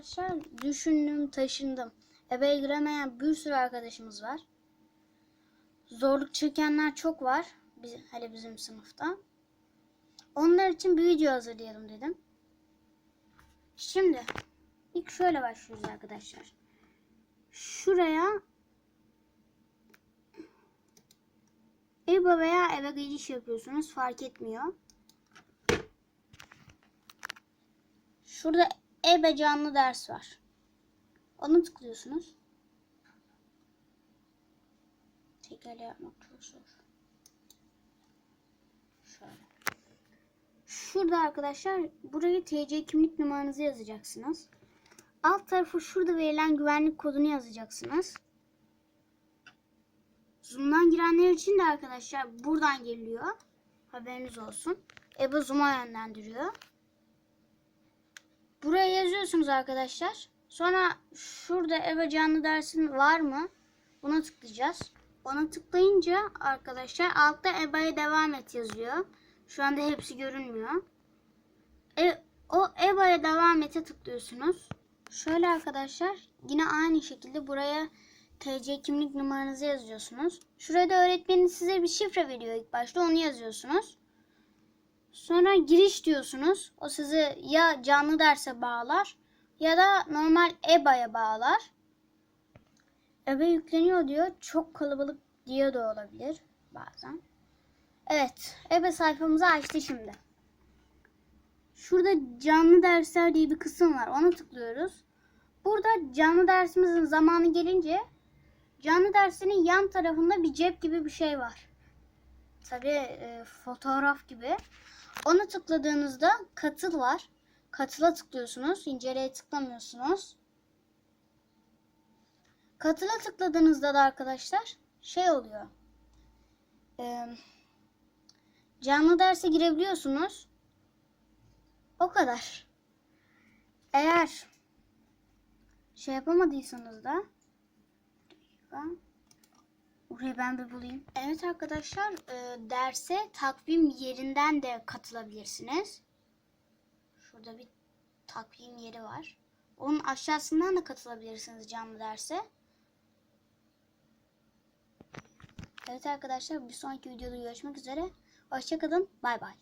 arkadaşlar düşündüm taşındım. Eve giremeyen bir sürü arkadaşımız var. Zorluk çekenler çok var. Biz, hele bizim sınıfta. Onlar için bir video hazırlayalım dedim. Şimdi ilk şöyle başlıyoruz arkadaşlar. Şuraya EBA veya eve giriş yapıyorsunuz fark etmiyor. Şurada EBA canlı ders var. Onu tıklıyorsunuz. Tekrarla yapmak çok zor. Şöyle. Şurada arkadaşlar buraya TC kimlik numaranızı yazacaksınız. Alt tarafı şurada verilen güvenlik kodunu yazacaksınız. Zoom'dan girenler için de arkadaşlar buradan geliyor. Haberiniz olsun. EBA Zoom'a yönlendiriyor. Buraya yazıyorsunuz arkadaşlar. Sonra şurada EBA canlı dersin var mı? Buna tıklayacağız. Ona tıklayınca arkadaşlar altta EBA'ya devam et yazıyor. Şu anda hepsi görünmüyor. E, o EBA'ya devam ete tıklıyorsunuz. Şöyle arkadaşlar yine aynı şekilde buraya TC kimlik numaranızı yazıyorsunuz. Şurada öğretmeniniz size bir şifre veriyor ilk başta onu yazıyorsunuz. Sonra giriş diyorsunuz. O sizi ya canlı derse bağlar ya da normal EBA'ya bağlar. EBA yükleniyor diyor. Çok kalabalık diye de olabilir bazen. Evet. EBA sayfamızı açtı şimdi. Şurada canlı dersler diye bir kısım var. Ona tıklıyoruz. Burada canlı dersimizin zamanı gelince canlı dersinin yan tarafında bir cep gibi bir şey var. Tabii e, fotoğraf gibi. Ona tıkladığınızda katıl var. Katıla tıklıyorsunuz. İnceleye tıklamıyorsunuz. Katıla tıkladığınızda da arkadaşlar şey oluyor. E, canlı derse girebiliyorsunuz. O kadar. Eğer şey yapamadıysanız da dakika. Orayı ben bir bulayım. Evet arkadaşlar e, derse takvim yerinden de katılabilirsiniz. Şurada bir takvim yeri var. Onun aşağısından da katılabilirsiniz canlı derse. Evet arkadaşlar bir sonraki videoda görüşmek üzere. Hoşçakalın. Bay bay.